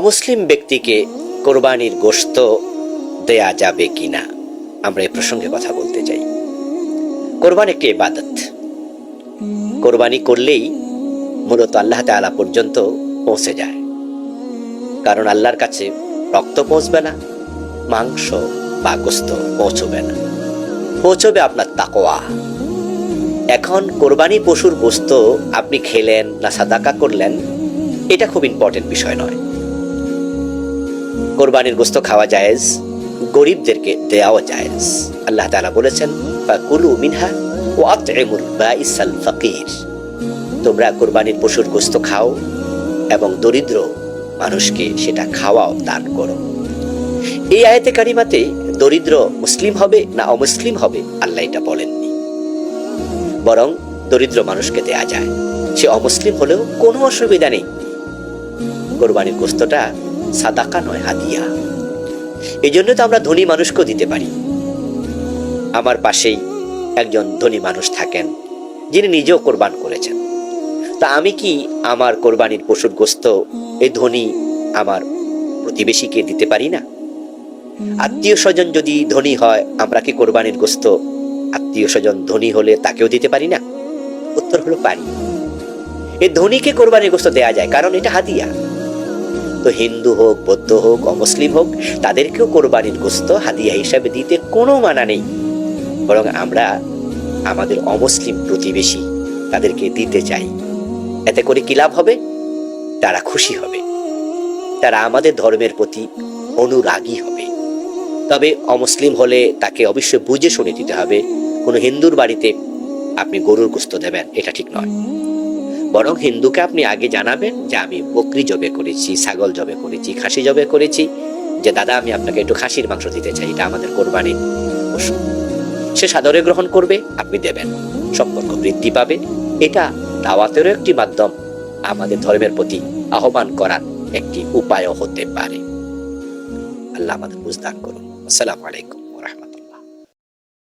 অমুসলিম ব্যক্তিকে কোরবানির গোশত দেয়া যাবে কিনা? আমরা এই প্রসঙ্গে কথা বলতে চাই। কোরবান একটি ইবাদত। কোরবানি করলেই মূলত আল্লাহ তাআলা পর্যন্ত পৌঁছে যায়। কারণ আল্লাহর কাছে রক্ত পৌঁছবে না, মাংস বা গোস্ত পৌঁছবে না। পৌঁছবে আপনার তাকোয়া এখন কোরবানি পশুর গোস্ত আপনি খেলেন না সাদাকা করলেন, এটা খুব ইম্পর্টেন্ট বিষয় নয়। কোরবানির গোস্ত খাওয়া জায়েজ, গরিবদেরকে দেওয়াও জায়েজ। আল্লাহ তালা বলেছেন, ফাকুলু মিনহা ও আতইমুল বাইসাল ফাকির। তোমরা কোরবানির পশুর গোস্ত খাও এবং দরিদ্র মানুষকে সেটা খাওয়াও, দান করো। এই আয়াতে কারিমাতে দরিদ্র মুসলিম হবে না অমুসলিম হবে, আল্লাহ এটা বলেননি। বরং দরিদ্র মানুষকে দেয়া যায়। সে অমুসলিম হলেও কোনো অসুবিধা নেই। কোরবানির গোস্তটা সাদাকা নয়, হাদিয়া। এই জন্য তো আমরা ধনী মানুষকেও দিতে পারি। আমার পাশেই একজন ধনী মানুষ থাকেন, যিনি নিজেও কোরবান করেছেন। তা আমি কি আমার কোরবানির পশুর গোস্ত এই ধনী আমার প্রতিবেশীকে দিতে পারি না? আত্মীয় স্বজন যদি ধনী হয়, আমরা কি কোরবানির গোস্ত আত্মীয় স্বজন ধনী হলে তাকেও দিতে পারি না? উত্তর হলো পারি। এই ধনীকে কোরবানির গোস্ত দেয়া যায়, কারণ এটা হাদিয়া। তো হিন্দু হোক, বৌদ্ধ হোক, অমুসলিম হোক, তাদেরকেও কোরবানির গোস্ত হাদিয়া হিসাবে দিতে কোনো মানা নেই। বরং আমরা আমাদের অমুসলিম প্রতিবেশী তাদেরকে দিতে চাই। এতে করে কি লাভ হবে? তারা খুশি হবে। তারা আমাদের ধর্মের প্রতি অনুরাগী হবে। তবে অমুসলিম হলে তাকে অবশ্যই বুঝে শুনে দিতে হবে। কোনো হিন্দুর বাড়িতে আপনি গরুর গোস্ত দেবেন, এটা ঠিক নয়। বরং হিন্দুকে আপনি আগে জানাবেন যে আমি বকরি জবে করেছি, ছাগল জবে করেছি, খাসি জবে করেছি, যে দাদা, আমি আপনাকে একটু খাসির মাংস দিতে চাই, এটা আমাদের কোরবানির পশু সে সাদরে গ্রহণ করবে, আপনি দেবেন। সম্পর্ক বৃদ্ধি পাবে। এটা দাওয়াতেরও একটি মাধ্যম। আমাদের ধর্মের প্রতি আহ্বান করার একটি উপায়ও হতে পারে। আল্লাহ আমাদের বুঝদান করুন। আসসালামু আলাইকুম রহমতুল্লাহ।